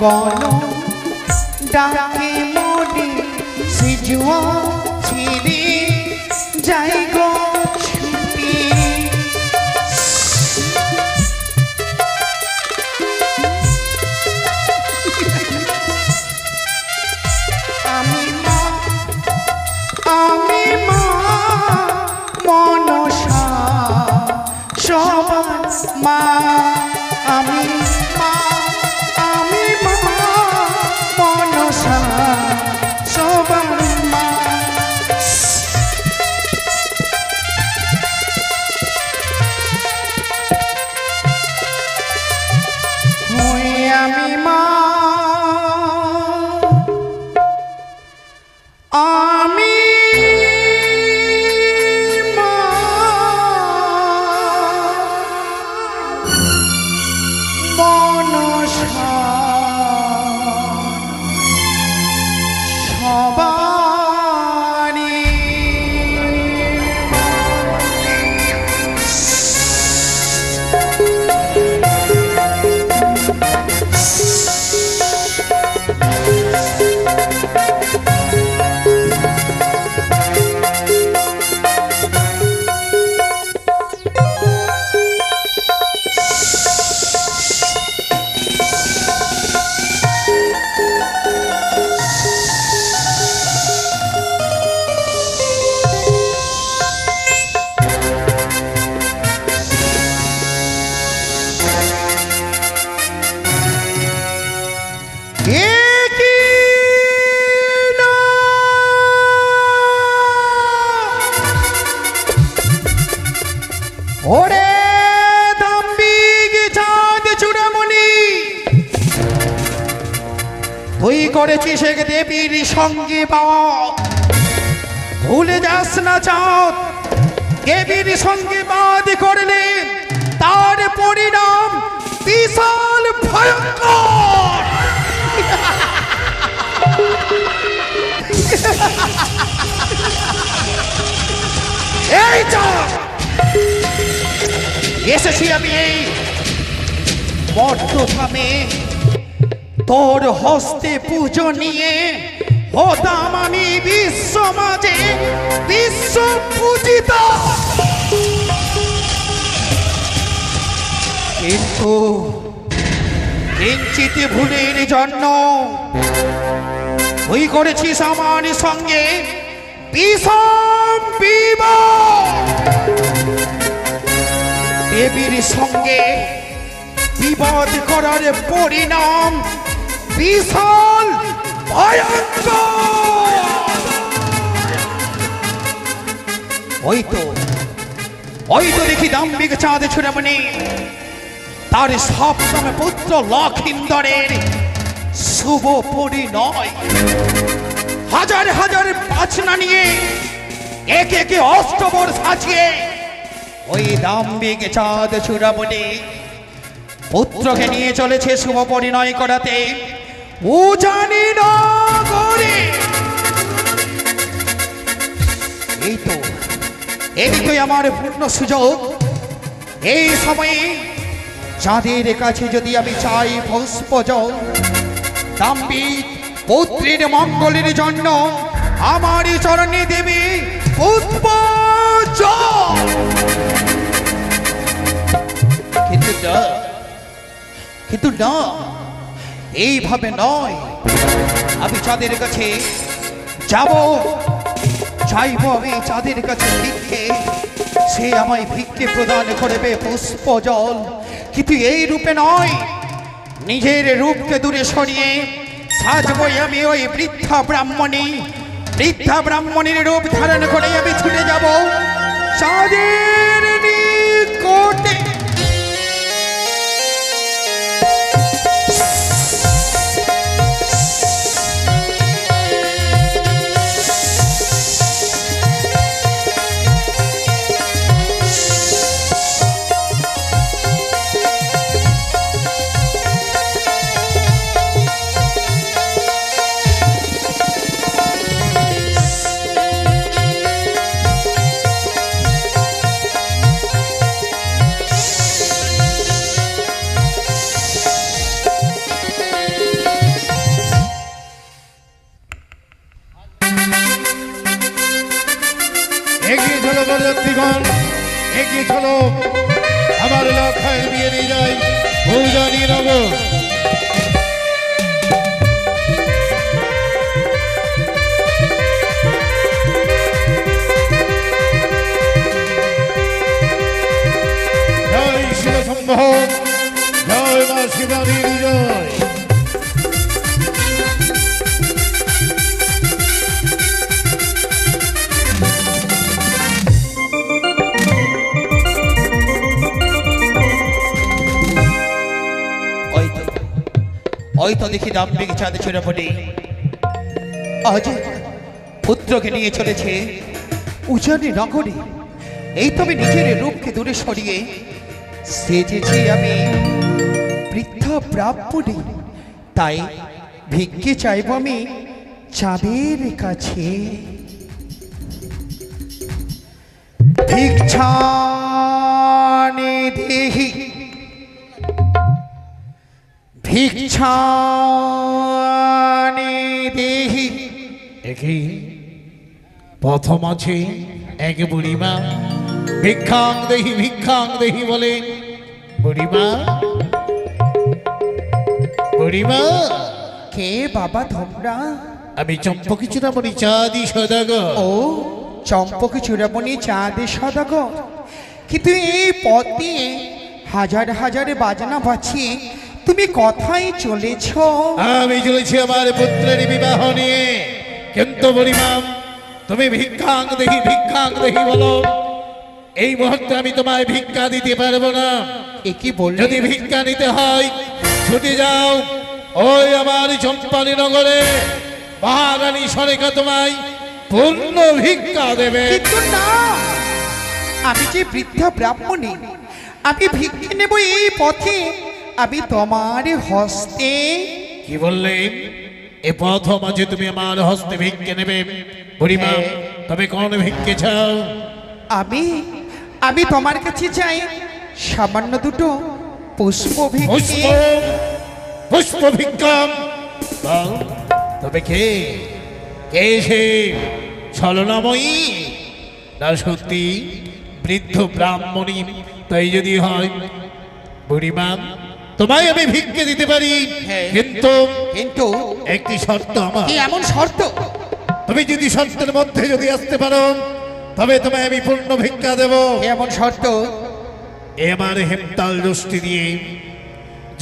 গণ ডাকে মনে সিজুয়া ছিড়ে যাই গো মনসা সবার মা। আমি করেছিস এক দেবীর সঙ্গে বাদ ভুলে যাস না চাঁদ, দেবীর সঙ্গে বাদ করলে তার পরিণাম বিশাল ভয়ঙ্কর। এই চাঁদ, এসেছি আমি এই মর্তধামে তোর হস্তে পুজো নিয়ে হতাম আমি বিশ্ব মাঝে, বিশ্ব পূজিত। কিন্তু কিঞ্চিত ভুলের জন্য তুই করেছিস আমার সঙ্গে বিষম দেবীর সঙ্গে বিবাদ করার পরিণাম বিশাল ওই তো ওই তো দেখি দাম্বিক চাঁদ ছুড়ামণি তার সপ্তম পুত্র লক্ষিন্দরের শুভ পরিণয় হাজার হাজার বাছনা নিয়ে একে একে অষ্টবর সাজিয়ে ওই দাম্বিক চাঁদ চূড়ামণি পুত্রকে নিয়ে চলেছে শুভ পরিণয় করাতে। উজানি নগরে এই তো আমার সুযোগ। এই সময়ে যাদের কাছে যদি আমি চাই পুষ্প জল মঙ্গলের জন্য আমার চরণে দেবে পুষ্প কিন্তু কিন্তু না। এইভাবে নয়। আমি চাঁদের কাছে যাব, চাইব আমি চাঁদের কাছে ভিক্ষে। সে আমায় ভিক্ষে প্রদান করবে পুষ্প জল। কিন্তু এই রূপে নয়, নিজের রূপকে দূরে সরিয়ে সাজবই আমি ওই বৃদ্ধা ব্রাহ্মণী। বৃদ্ধা ব্রাহ্মণীর রূপ ধারণ করে আমি ছুটে যাব। চাঁদের নিকটে শিবানীর জয় ওই তো ওই তো দেখি চাঁদ ছেড়ে পড়ে আজ পুত্রকে নিয়ে চলেছে, উজানি নগরে। এই তবে নিজের রূপকে দূরে সরিয়ে সেজেছি আমি। বৃদ্ধা ব্রাহ্মণী তাই ভিক্ষে চাইব আমি চাঁদের কাছে। ভিক্ষানে দেহি ভিক্ষানে দেহি একই প্রথম আছে এক বুড়িমা। ভিক্ষাং দেহি ভিক্ষাং দেহি বলে, বুড়িমা বুড়িমা কে বাবা তোমরা আমি চম্পকি চূড়ামণি চাঁদি সদাগর। ও চম্পক চূড়ামণি চাঁদে সদাগর। কিন্তু এই পথ হাজার হাজারে বাজনা বাঁচিয়ে তুমি কথাই চলেছ? আমি চলেছি আমার পুত্রের বিবাহ নিয়ে। কিন্তু বুড়িমা তুমি ভিক্ষাং দেখি ভিক্ষাং দেখি বলো। এই মুহূর্তে আমি তোমায় ভিক্ষা দিতে পারব না। এ কি বললে? যদি ভিক্ষা নিতে হয় ছুটে যাও। ওই আমার চম্পানি নগরে মহারানী সরেখা তোমায় পূর্ণ ভিক্ষা দেবে। কিন্তু না আমি যে বৃদ্ধা ব্রাহ্মণী আমি ভিক্ষে নেব এই পথে আমি তোমার হস্তে। কি বললেন এ প্রথম আছে তুমি আমার হস্তে ভিক্ষে নেবে। বুড়িমা তবে কোন ভিক্ষে চাও? আমি আমি তোমার কাছে চাই সামান্য দুটো পুষ্প পুষ্প? ভিক্ষে পুষ্প ভিক্ষাম তবে কে? কে সে? ছলনাময়ী? না সত্যি বৃদ্ধ ব্রাহ্মণী? তাই যদি হয় বুড়িমা তোমায় আমি ভিক্ষে দিতে পারি। হ্যাঁ। কিন্তু কিন্তু একটি শর্ত আমার। এমন শর্ত? তুমি যদি শর্তের মধ্যে যদি আসতে পারো তবে তোমায় আমি পূর্ণ ভিক্ষা দেব। এমন শর্ত? এবার হেমতাল দোষটি দিয়ে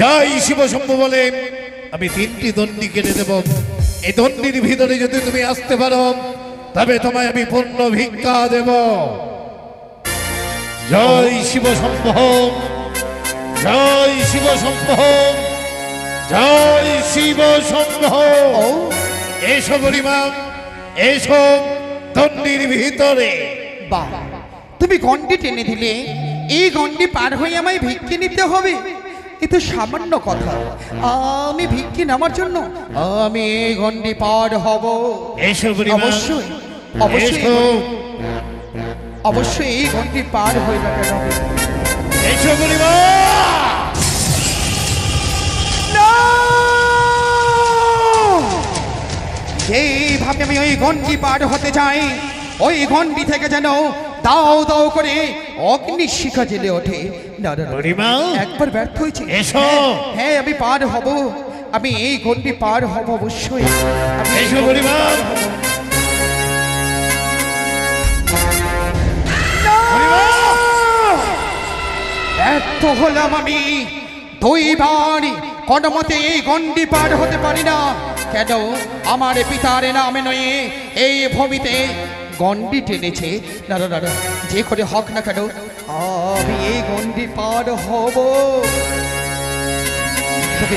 জয় শিব শম্ভু বলে। আমি তিনটি দণ্ডি কেটে দেব। এই দণ্ডির ভিতরে যদি তুমি আসতে পারো, তবে তোমায় আমি পূর্ণ ভিক্ষা দেব। জয় শিব শম্ভু জয় শিব শম্ভু জয় শিব শম্ভু ও এসো গরিমা এসো দণ্ডির ভিতরে। বা তুমি গন্ডি টেনে দিলে। এই গন্ডি পার হয়ে আমায় ভিক্ষে নিতে হবে। এ তো সামান্য কথা। আমি ভিক্ষে নামার জন্য আমি এই গন্ডি পার হব। এসো অবশ্যই অবশ্যই অবশ্যই এই গন্ডি পার হয়ে যাবে। এসো যেইভাবে আমি ওই গন্ডি পার হতে চাই ওই গন্ডি থেকে যেন দাও দাও করে অগ্নিশিখা জেলে ওঠে। না না। বুড়িমা একবার ব্যর্থ হয়েছে। এসো। হ্যাঁ, হ্যাঁ আমি পার হব। আমি এই গন্ডি পার হব অবশ্যই। এসো বুড়িমা। ব্যর্থ হলাম আমি। দুইবার কোনো মতে এই গন্ডি পার হতে পারি না। কেন? আমার পিতার নামে নয়ে এই ভূমিতে গন্ডি টেনেছে। না না, যে করে হক না কেন আমি এই গন্ডি পার হব।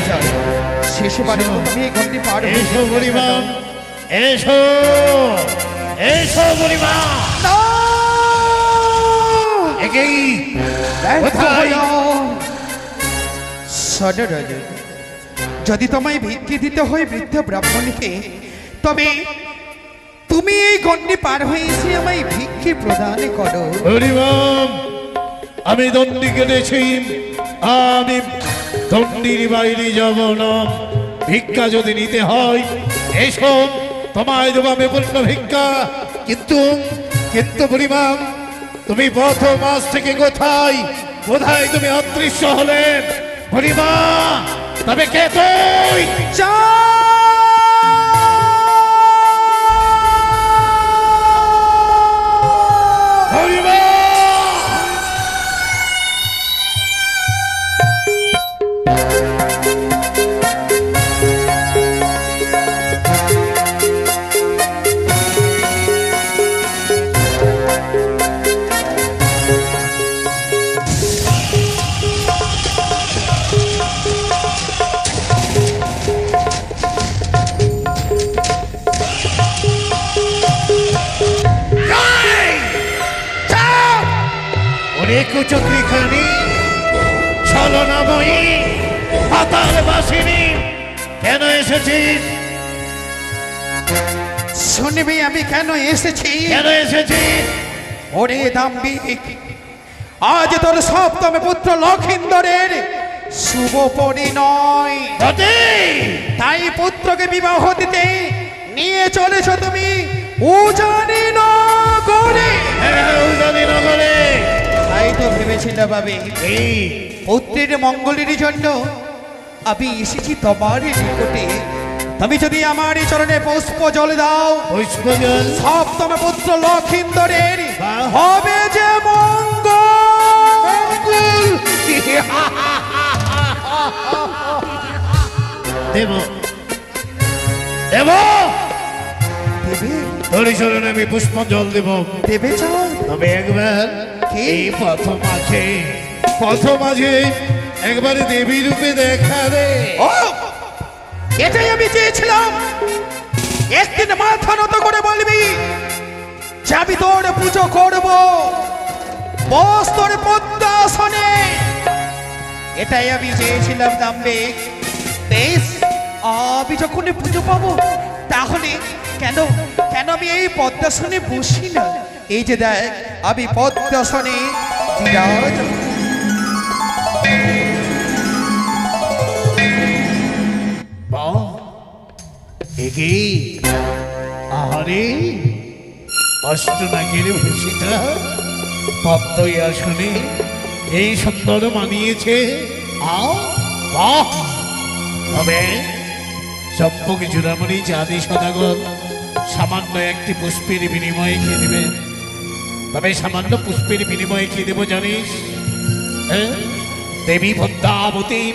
যাই শেষবারে আমি এই গন্ডি পার। এসো বুড়িমা। এসো। এসো বুড়িমা। একেই কোথায়? যদি তোমায় ভিক্ষে দিতে হয় বৃদ্ধ ব্রাহ্মণকে তবে তুমি এই গণ্ডি পার হয়ে এসে আমায় ভিক্ষে প্রদান করো। হরিবাম আমি দণ্ডি কেটেছি। আমি দণ্ডির বাইরে যাব না। ভিক্ষা যদি নিতে হয় এসো তোমায় দেবো আমি পূর্ণ ভিক্ষা। কিন্তু কিন্তু পরিমাম তুমি প্রথম মাস থেকে কোথায়? কোথায় তুমি অদৃশ্য হলেন পরিমা তবে কে তুই? হরিমা অনেক আমি কেন এসেছি? কেন এসেছিস ওরে দাম্বিক আজ তোর সপ্তম পুত্র লক্ষিন্দরের শুভ পরিণয়। তাই পুত্রকে বিবাহ দিতে নিয়ে চলেছ তুমি উজানি নগরে। হ্যাঁ উদানি নগরে। তাই তো ভেবেছিল ভাবে এই। পুত্রের মঙ্গলের জন্য আমি এসেছি তোমার নিকটে। তুমি যদি আমার এই চরণে পুষ্প জল দাও পুষ্পজল সপ্তম পুত্র লক্ষিন্দরের। হবে যে মঙ্গল। দেব। দেব। দেবে। তোর চরণে আমি পুষ্পজল দেব। দেবে চাঁদ তবে একবার কি? এই পথ মাঝে পথ মাঝে একবারে দেবী রূপে দেখা দে। ও! এটাই আমি চেয়েছিলাম। একদিন মাথা নত করে বলবি, যে আমি তোর পুজো করব। বস পদ্মাসনে। এটাই আমি চেয়েছিলাম দাম্বে বেশ, আমি যখন পুজো পাবো, তাহলে কেন কেন আমি এই পদ্মাসনে বসি না? এই যে দেখ, আমি পদ্মাসনে বিরাজ একে? আরে অষ্টনাগের ভূষিতা পদ্মই আসনে এই সুন্দর মানিয়েছে। আও, বাহ! তবে চম্পক চূড়ামণি চাঁদি সদাগর, সামান্য একটি পুষ্পের বিনিময়ে খেয়ে দেবে তবে সামান্য পুষ্পের বিনিময়ে কি দেবো, জানিস? হ্যাঁ? দেবী পদ্মাবতী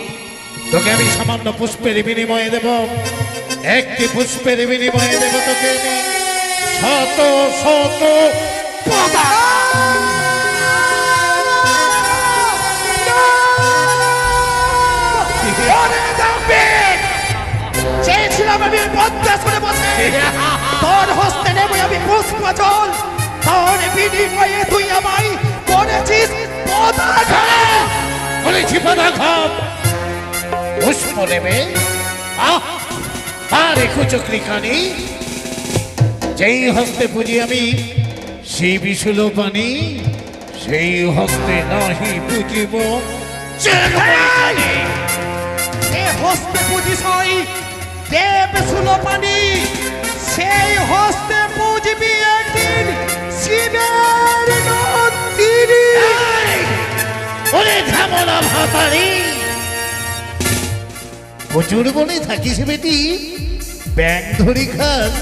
তোকে আমি সামান্য পুষ্পের বিনিময়ে দেব। একটি পুষ্পের বিনিময়ে দেব তোকে। শত শত চেয়েছিলাম আমি বসে। তোর হস্তে আমি পুষ্পাচল তোর বিনিময়ে তুই আমায় করেছিস পদাঘাত বলেছি পদাঘাত পুষ্প নেবে? আহ! আর কুচক্রি কানি যেই হস্তে পুজি আমি সেই বিশুল পানি সেই হস্তে নাহি এ হস্তে পুজিসই দেব সুলপানি সেই হস্তে পুজবি একদিন শিবের ওরে ঝামলা ভাতারি। প্রচুর বনে থাকিস বেটি। ব্যাং ধরি খাস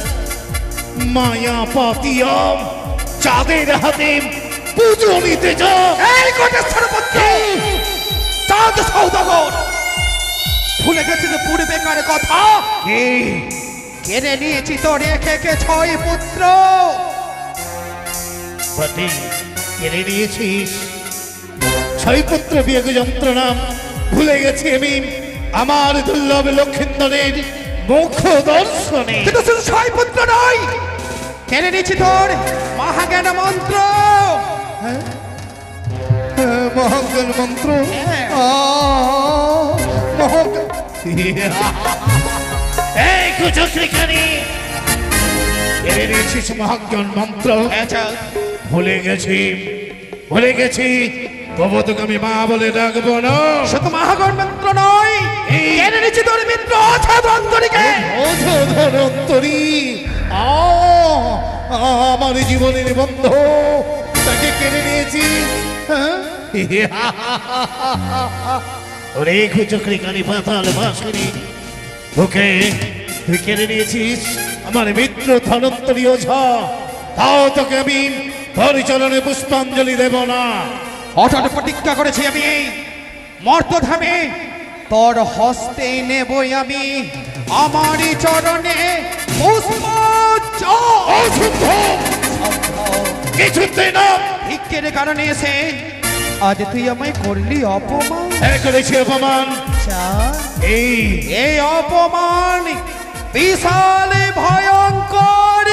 মায়া পাতিয়াম চাঁদের হাতে পুজো নিতে যাও এই কোটেশ্বর চাঁদ সৌদাগর! ভুলে গেছিস পূর্বেকার কথা? কে কেড়ে নিয়েছি একে কে ছয় পুত্র। বটে কেড়ে নিয়েছিস? ছয় পুত্র বিয়োগ যন্ত্রণা। ভুলে গেছি আমি। আমার দুর্লভ লক্ষিন্দরের মুখ দর্শনে শুধু ছয় পুত্র নয়। কেড়ে নিয়েছি তোর মহাজ্ঞান মন্ত্র। মহাজ্ঞান মন্ত্র? হ্যাঁ। এই কুচক্রিখানি কেড়ে নিয়েছিস মহাজ্ঞান মন্ত্র। ভুলে গেছি ভুলে গেছি। তবু তোকে আমি মা বলে ডাকবো না। শুধু মহাগণ মন্ত্র নয়। তোর মিত্র অন্তরীকে? আমার জীবনের বন্ধ তাকে কেড়ে নিয়েছি। হ্যাঁ? ওরে খুচকরি কানি পাতাল বাসনি ওকে তুই কেড়ে নিয়েছিস? আমার মিত্র ধনন্তরী ওঝা। তাও তোকে আমি হরিচরণে পুষ্পাঞ্জলি দেব না। অটল প্রতিজ্ঞা করেছি আমি মর্তধামে তোর হস্তে নেবই আমি আমারই চরণে কিছুতে না। ভিক্ষের কারণে এসে আজ তুই আমায় করলি অপমান। হ্যাঁ করেছি অপমান। এই। এই অপমান বিশাল ভয়ঙ্কর।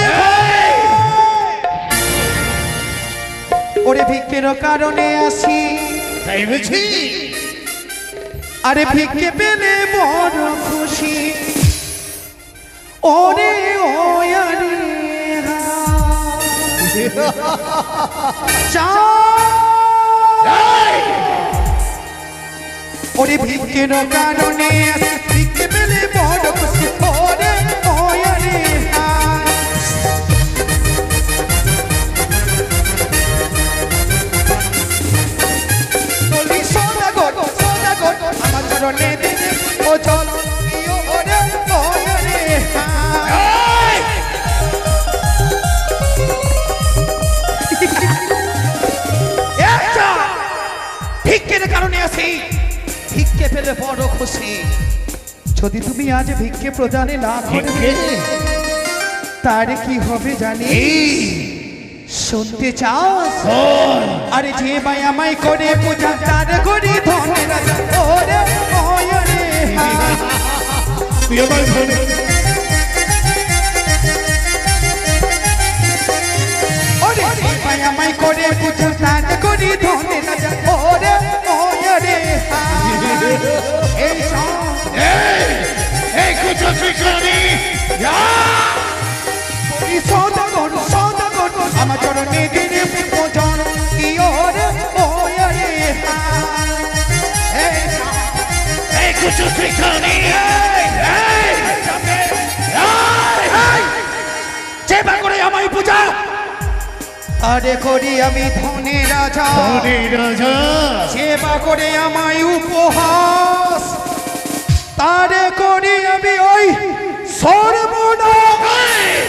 ওরে ভিক্ষের কারণে আসি। তাই বুঝি আরে ভিক্ষে পেলে বড় খুশি। ওরে ও আরে চা ওরে ভিক্ষের কারণে ভিক্ষে পেলে বড় খুশি। চরণে ও ভিক্ষের কারণে আসি ভিক্ষে পেলে বড় খুশি। যদি তুমি আজ ভিক্ষে প্রদানে না করবে তার কি হবে জানি? শুনতে চাস আরে যে ভাই আমায় করে পূজা তার করি ধনে রাজা ওরে ওরে তুই আমার ধনে ওরে যে ভাই আমায় করে পূজা তার করি ধনে রাজা ওরে ওরে এই এই এই সদা গণ সদা গণ আমার চরণে দিনে পূজন কি ওরে ওরে এই করে আমায় পূজা। আরে করি আমি ধনে রাজা। ধনে রাজা। সেবা করে আমায় উপহাস। তারে করি আমি ওই সর্বনাশ।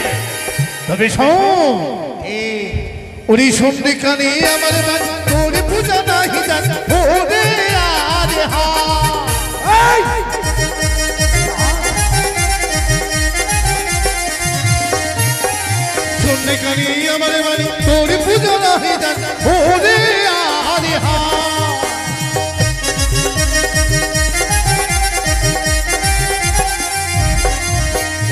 তবে শোন উনি শুনতে কানে আমার বাড়ি। তোর পূজা নাহি জান ওরে আরে হা। কানে আমার বাড়ি তোর পূজা নাহি জান ওরে আরে হা।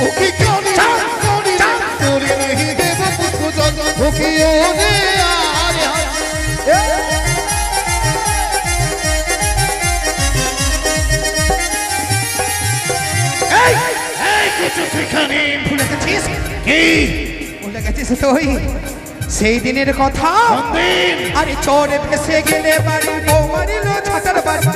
ওকে কানে কানে তোরে নাহি দেব পুত্র ওকে ওরে তুই সেই দিনের কথা? আরে চোরে ভেসে গেলে বাড়ি বউ মারিল ছাতার বাড়ি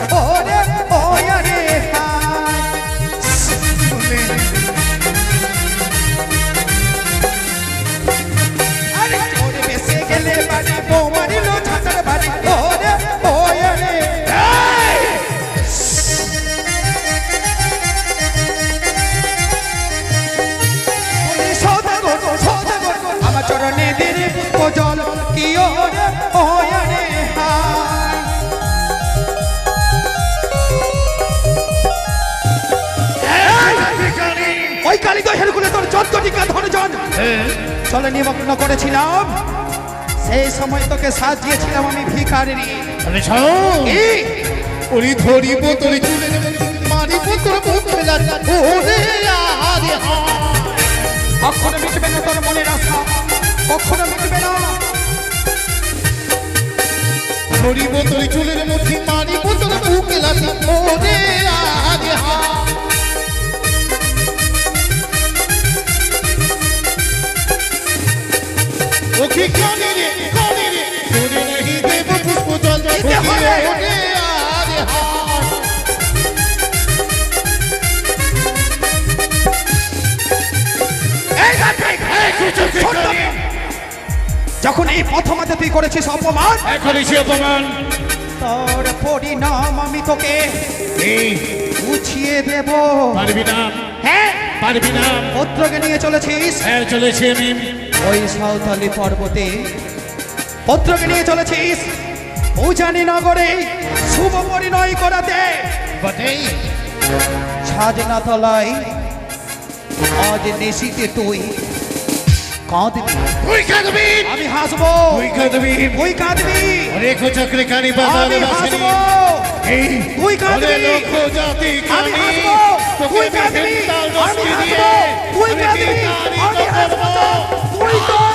ওরি ধরিব তোর চুলে মারিব তোর মুখে লাগা ওরে আরে হা কখনো মিটবে না তোর মনের আশা কখনো মিটবে না। ধরিব তোর চুলের মুঠি মারিব তোর মুখে লাগা ওরে আরে হা ও কি কানে রে কানে রে। তোরে নাহি দেব পুষ্প জল দিতে হবে। যখন এই প্রথমাতে তুই করেছিস অপমান এখনই অপমান। তোর পরিণাম আমি তোকে বুঝিয়ে দেব। পারবি না। হ্যাঁ? পারবি না। পত্রকে নিয়ে চলেছিস? হ্যাঁ চলেছি আমি। ওই সাঁওতালি পর্বতে পত্রকে নিয়ে চলেছিস? উজানি নগরে শুভ পরিণয় করাতে। বটেই সাজনা তলায় আজ নেশিতে তুই। কাঁদবি। তুই কাঁদবি। আমি হাসবো। তুই কাঁদবি। তুই কাঁদবি। অনেক চক্রে কানি বাজারে বাসিনি এই তুই কাঁদবি। লোক জাতি কানি। তুই কাঁদবি। আমি হাসবো। তুই কাঁদবি। আমি হাসবো। তুই কাঁদবি